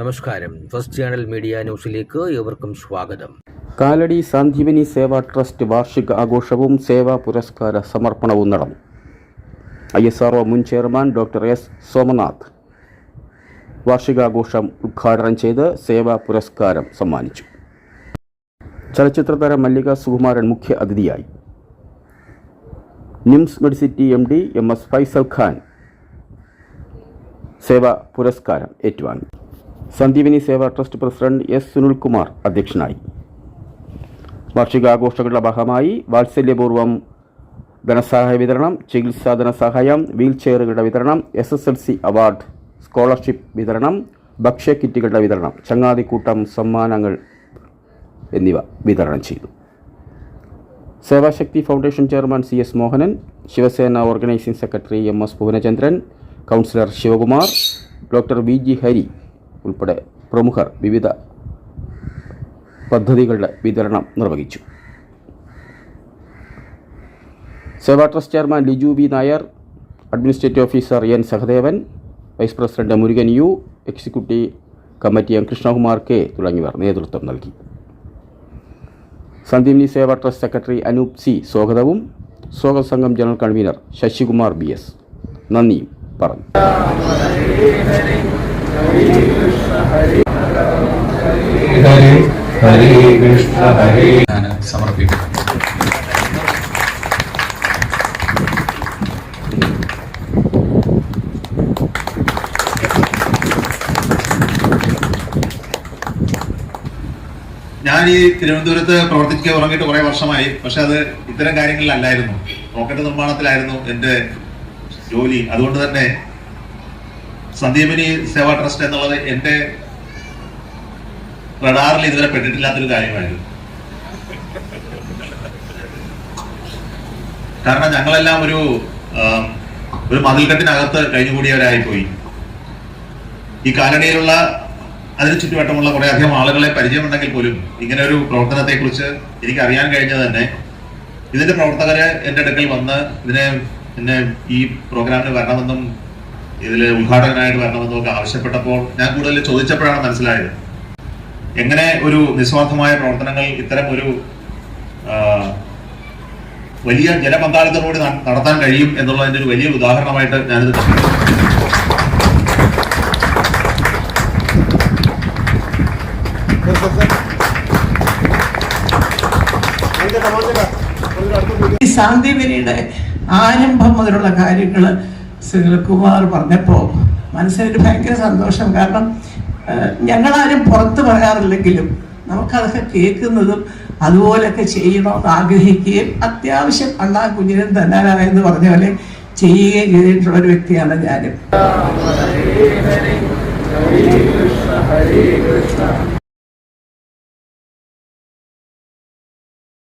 നമസ്കാരം. First channel media ന്യൂസിലേക്ക് ഏവർക്കും സ്വാഗതം. കാലടി സാന്ദീപനി സേവാ ട്രസ്റ്റ് വാർഷിക ആഘോഷവും സേവാ പുരസ്കാര സമർപ്പണവും നടന്നു. ഐ എസ് ആർ മുൻ ചെയർമാൻ ഡോക്ടർ എസ് സോമനാഥ് വാർഷികാഘോഷം ഉദ്ഘാടനം ചെയ്ത് സേവാ പുരസ്കാരം സമ്മാനിച്ചു. ചലച്ചിത്ര താരം മല്ലിക സുകുമാരൻ മുഖ്യ അതിഥിയായി. NIMS Medicity M D M S Faisal Khan സേവാ പുരസ്കാരം ഏറ്റുവാങ്ങി. Sandeepani Seva trust president S Sunilkumar അധ്യക്ഷനായി. വാർഷികാഘോഷങ്ങളുടെ ഭാഗമായി വാത്സല്യപൂർവം ധനസഹായ വിതരണം ചികിത്സാ ധനസഹായം വീൽ ചെയറുകളുടെ വിതരണം S S L C award scholarship വിതരണം ഭക്ഷ്യ കിറ്റുകളുടെ വിതരണം ചങ്ങാതിക്കൂട്ടം സമ്മാനങ്ങൾ എന്നിവ വിതരണം ചെയ്തു. Sevashakti foundation chairman C S Mohanan Shiv Sena organising secretary M S Bhuvanachandran councillor Sivakumar doctor V G Hari ഉൾപ്പെടെ പ്രമുഖർ വിവിധ പദ്ധതികളുടെ വിതരണം നിർവഹിച്ചു. Seva trust chairman Liju B Nair administrative officer N Sahadevan vice president Murugan U executive committee M Krishnakumar K തുടങ്ങിയവർ നേതൃത്വം നൽകി. Sandeepni Seva trust secretary Anoop C സ്വാഗതവും സ്വാഗത സംഘം general convener Sasikumar B S. നന്ദിയും പറഞ്ഞു. ഞാൻ ഈ തിരുവനന്തപുരത്ത് പ്രവർത്തിക്കുക തുടങ്ങിയിട്ട് കുറെ വർഷമായി. പക്ഷെ അത് ഇത്തരം കാര്യങ്ങളിലല്ലായിരുന്നു. റോക്കറ്റ് നിർമ്മാണത്തിലായിരുന്നു എന്റെ ജോലി. അതുകൊണ്ട് തന്നെ സന്ദീപിനി സേവാ ട്രസ്റ്റ് എന്നുള്ളത് എന്റെ റഡാറിൽ ഇതുവരെ പെട്ടിട്ടില്ലാത്തൊരു കാര്യമായിരുന്നു. കാരണം ഞങ്ങളെല്ലാം ഒരു ഒരു മതിൽക്കെട്ടിനകത്ത് കഴിഞ്ഞുകൂടിയവരായി പോയി ഈ കാലടിയിലുള്ള അതിന് ചുറ്റുവട്ടമുള്ള കുറെ അധികം ആളുകളെ പരിചയമുണ്ടെങ്കിൽ പോലും ഇങ്ങനെ ഒരു പ്രവർത്തനത്തെ കുറിച്ച് എനിക്ക് അറിയാൻ കഴിഞ്ഞത് തന്നെ ഇതിന്റെ പ്രവർത്തകര് എന്റെ അടുക്കൽ വന്ന് ഇതിനെ ഈ പ്രോഗ്രാമിന് വരണമെന്നും ഇതിൽ ഉദ്ഘാടകനായിട്ട് വരണമെന്നൊക്കെ ആവശ്യപ്പെട്ടപ്പോൾ ഞാൻ കൂടുതൽ ചോദിച്ചപ്പോഴാണ് മനസ്സിലായത്. എങ്ങനെ ഒരു നിസ്വാർത്ഥമായ പ്രവർത്തനങ്ങൾ ഇത്തരം ഒരു വലിയ ജനപങ്കാളിത്തത്തോടെ നടത്താൻ കഴിയും എന്നുള്ളതിന്റെ ഒരു വലിയ ഉദാഹരണമായിട്ട് ഞാനിത് ശാന്തി ഈ സാന്ദീപനിയുടെ ആരംഭം മുതലുള്ള കാര്യങ്ങൾ സുനിൽകുമാർ പറഞ്ഞപ്പോൾ മനസ്സിനൊരു ഭയങ്കര സന്തോഷം. കാരണം ഞങ്ങളാരും പുറത്ത് പറയാറില്ലെങ്കിലും നമുക്കതൊക്കെ കേൾക്കുന്നതും അതുപോലെയൊക്കെ ചെയ്യണമെന്ന് ആഗ്രഹിക്കുകയും അത്യാവശ്യം അണ്ണാ കുഞ്ഞിനും തന്നാലായെന്ന് പറഞ്ഞ പോലെ ചെയ്യുകയും ചെയ്തിട്ടുള്ള ഒരു വ്യക്തിയാണ് ഞാനും.